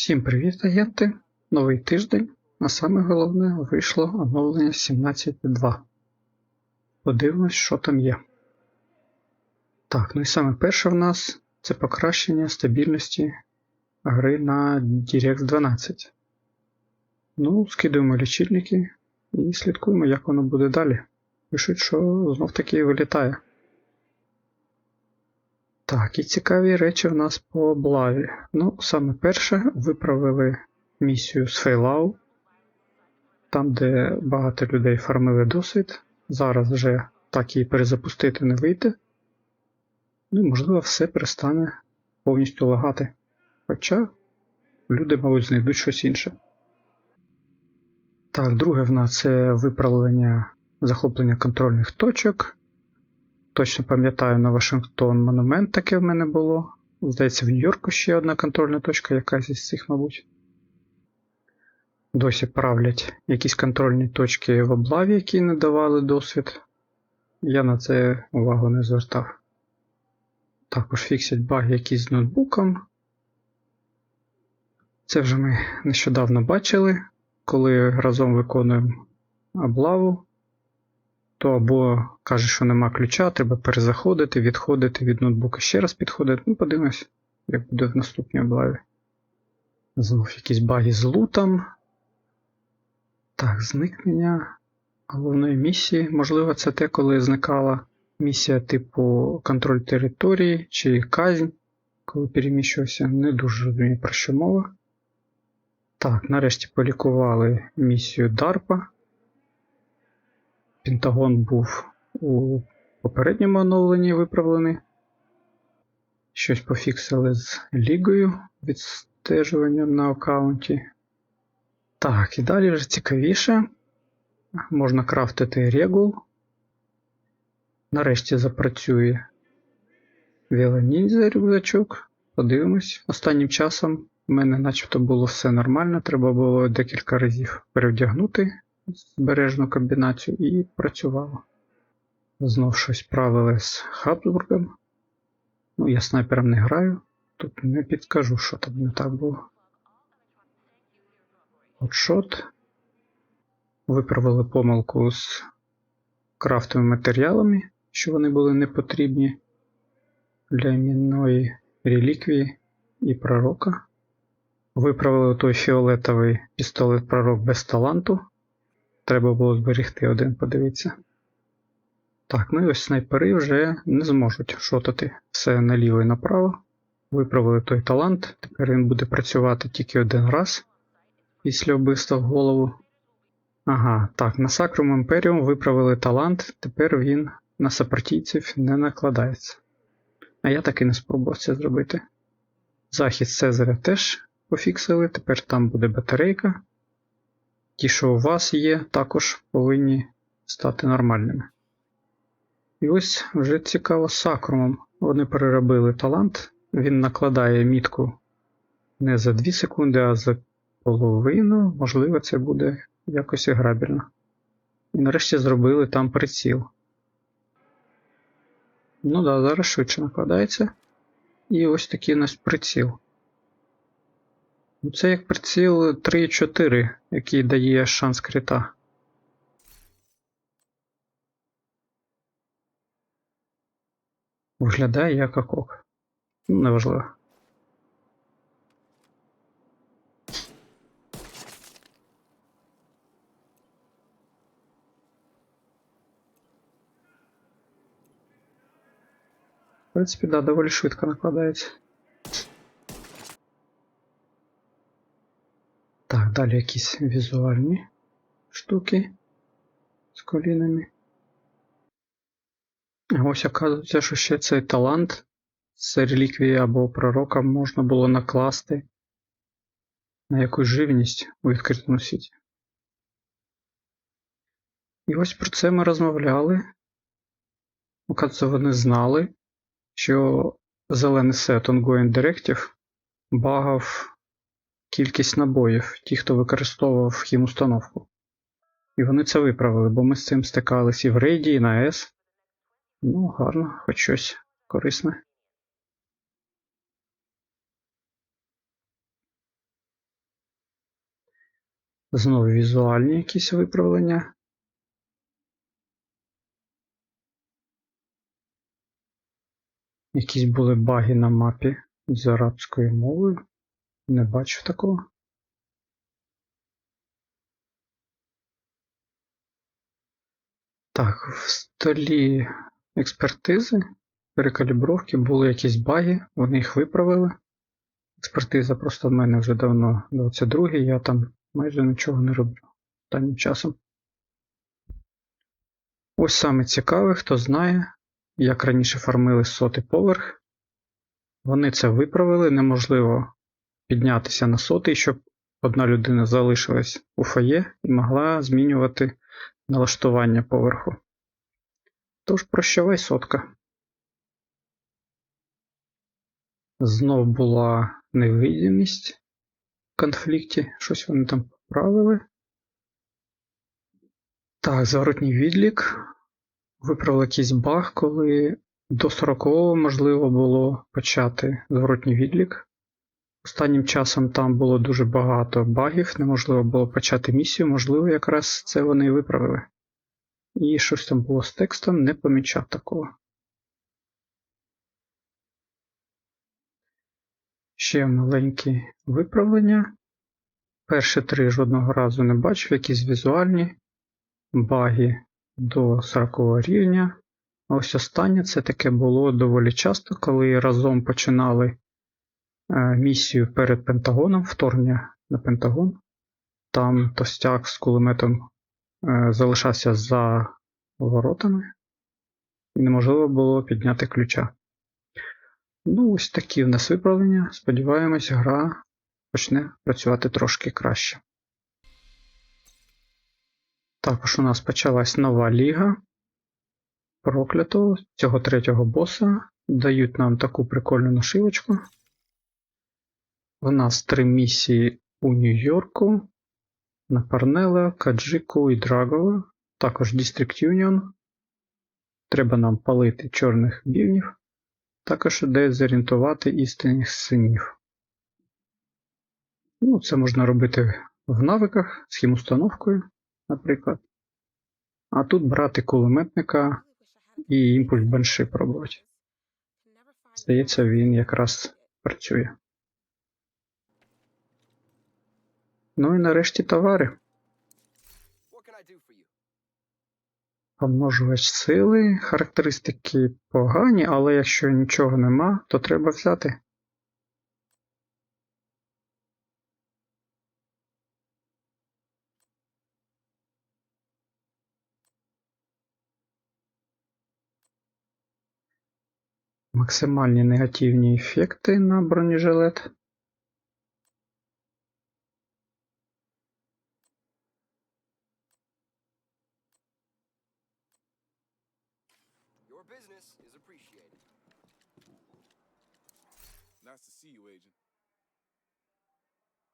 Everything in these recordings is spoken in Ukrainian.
Всім привіт, агенти! Новий тиждень, а саме головне вийшло оновлення 17.2. Подивимось, що там є. Так, ну і саме перше в нас це покращення стабільності гри на DirectX 12. Ну, скидуємо лічильники і слідкуємо, як воно буде далі. Пишуть, що знов таки вилітає. Так, і цікаві речі в нас по облаві. Ну, саме перше, виправили місію з фейлау, там, де багато людей фармили досвід. Зараз вже так її перезапустити не вийде. Ну можливо все перестане повністю лагати. Хоча люди, мабуть, знайдуть щось інше. Так, друге в нас це виправлення захоплення контрольних точок. Точно пам'ятаю на Вашингтон монумент таке в мене було. Здається, в Нью-Йорку ще одна контрольна точка, якась із цих, мабуть. Досі правлять якісь контрольні точки в облаві, які не давали досвід. Я на це увагу не звертав. Також фіксять баги якісь з ноутбуком. Це вже ми нещодавно бачили, коли разом виконуємо облаву то або каже, що нема ключа, треба перезаходити, відходити від ноутбука, ще раз підходити. Ну, подивимось, як буде в наступній облаві. Знов якісь баги з лутом. Так, зникнення головної місії. Можливо, це те, коли зникала місія типу контроль території чи казнь, коли переміщувався. Не дуже розумію, про що мова. Так, нарешті полікували місію DARPA. Пентагон був у попередньому оновленні виправлений. Щось пофіксили з лігою відстежування на аккаунті. Так, і далі вже цікавіше. Можна крафтити регул. Нарешті запрацює Ніндзя рюкзачок. Подивимось. Останнім часом в мене начебто було все нормально, треба було декілька разів перевдягнути збережну комбінацію і працювало. Знов щось правили з Хабсбургом. Ну, я снайпером не граю, тут не підкажу, що там не так було. Отшот. Виправили помилку з крафтовими матеріалами, що вони були не потрібні для іменної реліквії і пророка. Виправили той фіолетовий пістолет пророк без таланту. Треба було зберегти один, подивитися. Так, ну і ось снайпери вже не зможуть шотати все наліво і направо. Виправили той талант, тепер він буде працювати тільки один раз після вбивства в голову. Ага, так, на Sacrum Imperium виправили талант, тепер він на сапартійців не накладається. А я таки не спробував це зробити. Захист Цезаря теж пофіксили, тепер там буде батарейка. Ті, що у вас є, також повинні стати нормальними. І ось вже цікаво з сакрумом. Вони переробили талант, він накладає мітку не за 2 секунди, а за половину. Можливо, це буде якось грабельно. І нарешті зробили там приціл. Ну да, зараз швидше накладається. І ось такий у нас приціл. Ну, Це як приціл 3-4, який дає шанс крита. Виглядає як окок. Ну, неважливо. В принципі, да, доволі швидко накладається. Так, далі якісь візуальні штуки з колінами. Ось оказується, що ще цей талант з реліквії або пророка можна було накласти на якусь живність у відкритому світі. І ось про це ми розмовляли. Оказується, вони знали, що зелений сет Ongoing Directive багав кількість набоїв, ті, хто використовував хімустановку. І вони це виправили, бо ми з цим стикалися і в рейді, і на С. Ну, гарно, хоч щось корисне. Знову візуальні якісь виправлення. Якісь були баги на мапі з арабською мовою. Не бачу такого. Так, в столі експертизи, перекалібровки були якісь баги, вони їх виправили. Експертиза просто в мене вже давно 22-й, я там майже нічого не роблю останнім часом. Ось саме цікаве, хто знає, як раніше фармили сотий поверх. Вони це виправили, неможливо піднятися на сотий, щоб одна людина залишилась у фоє і могла змінювати налаштування поверху. Тож прощавай сотка. Знов була невидимість в конфлікті, щось вони там поправили. Так, зворотній відлік. Виправили якийсь баг, коли до 40-го можливо було почати зворотній відлік. Останнім часом там було дуже багато багів, неможливо було почати місію, можливо, якраз це вони і виправили. І щось там було з текстом, не помічав такого. Ще маленькі виправлення. Перші три жодного разу не бачив, якісь візуальні баги до 40 рівня. А ось останнє це таке було доволі часто, коли разом починали місію перед Пентагоном, вторгнення на Пентагон. Там тостяк з кулеметом е, залишався за воротами, і неможливо було підняти ключа. Ну, ось такі в нас виправлення. Сподіваємось, гра почне працювати трошки краще. Також у нас почалась нова ліга. Проклятого цього третього боса. Дають нам таку прикольну нашивочку. У нас три місії у Нью-Йорку, на Парнелла, Каджику і Драгова. Також District Union. Треба нам палити чорних бівнів. Також де зорієнтувати істинних синів. Ну, Це можна робити в навиках з наприклад. А тут брати кулеметника і імпульс банши пробувати. Здається, він якраз працює. Ну і нарешті товари. Помножувач сили, характеристики погані, але якщо нічого нема, то треба взяти. Максимальні негативні ефекти на бронежилет.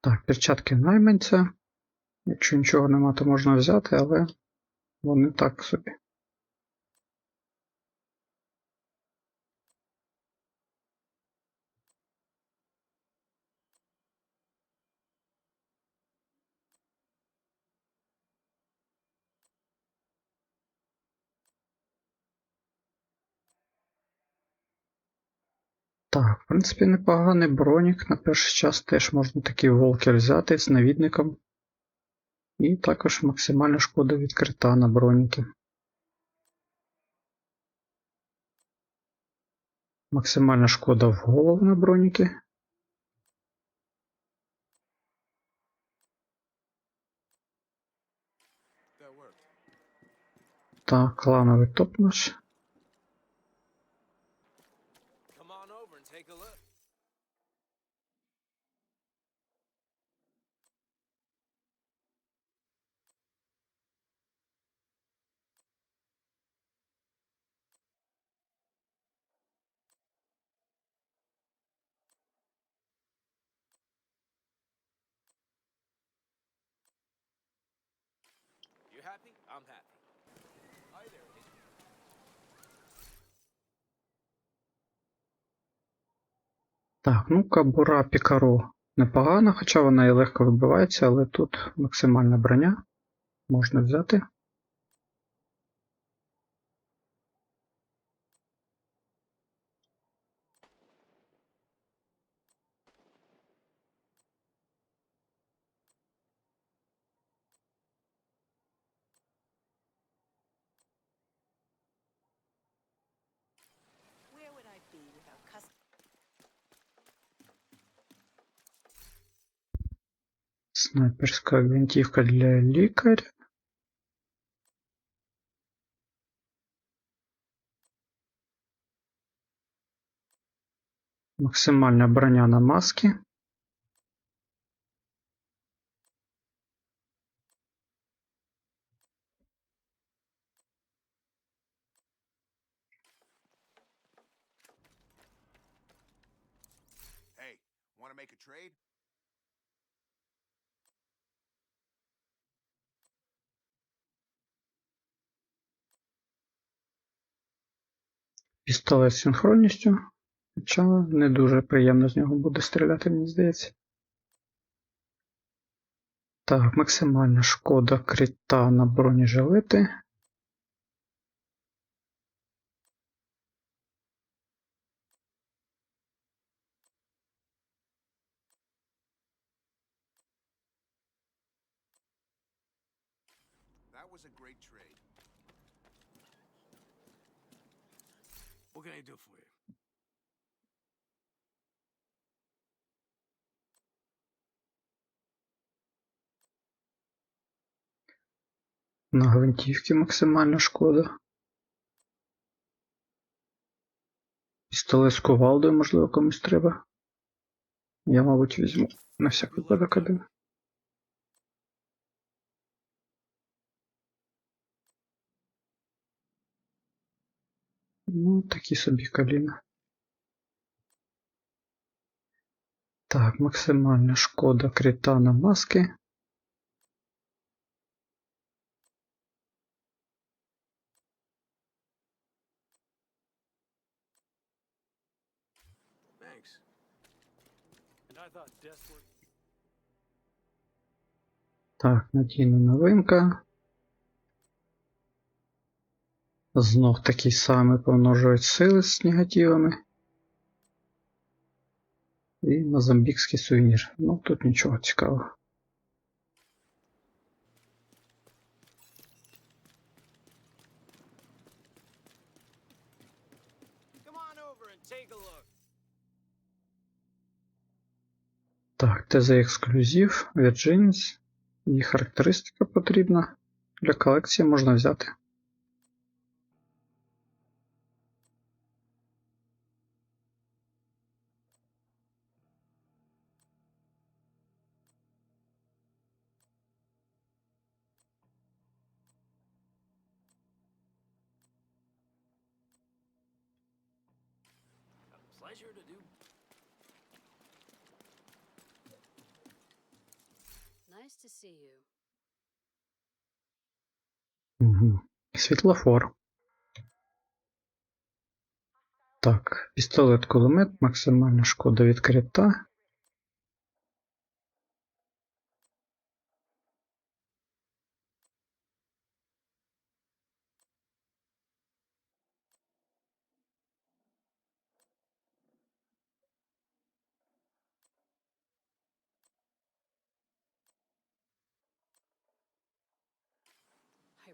Так, перчатки найманця. Якщо нічого нема, то можна взяти, але вони так собі. Так, в принципі, непоганий бронік. На перший час теж можна такий волкер взяти з навідником. І також максимальна шкода відкрита на броніки. Максимальна шкода в голову на броніки. That worked. та клановий топ наш. I'm happy. Hi there. Так, ну Кабура Пікаро непогана, хоча вона і легко вибивається, але тут максимальна броня. Можна взяти. Снайперська гвинтівка для лікаря. Максимальна броня на маски. Hey, want to make a trade? Пістолет з синхронністю. Хоча не дуже приємно з нього буде стріляти, мені здається. Так, максимальна шкода крита на бронежилети. What can I do for you? На гвинтівки максимальна шкода. Пістолет з кувалдою, можливо, комусь треба. Я, мабуть, візьму на всяк випадок один. Ну, такі собі коліна. Так, максимальна шкода крита на маски. Так, надійна новинка. Знов такий самий помножують сили з негативами. І мозамбікський сувенір. Ну, тут нічого цікавого. Так, ТЗ ексклюзив, Virgins. Її характеристика потрібна. Для колекції можна взяти. Світлофор. Так, пістолет кулемет, максимальна шкода відкрита.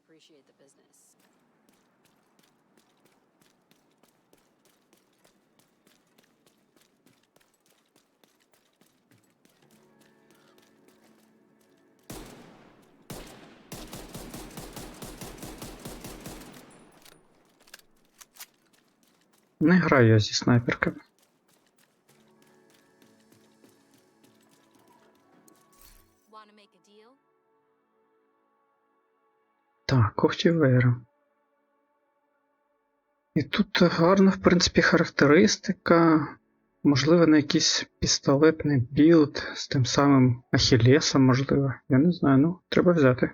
Appreciate the business. Не граю я зі снайперками. Так, когтівера. І тут гарна, в принципі, характеристика. Можливо, на якийсь пістолетний білд з тим самим Ахілесом, можливо. Я не знаю, ну, треба взяти.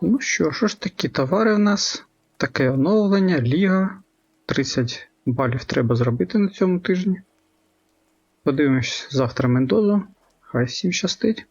Ну що, що ж такі товари в нас? Таке оновлення, ліга. 30 балів треба зробити на цьому тижні. Подивимось завтра Мендозу. Хай всім щастить.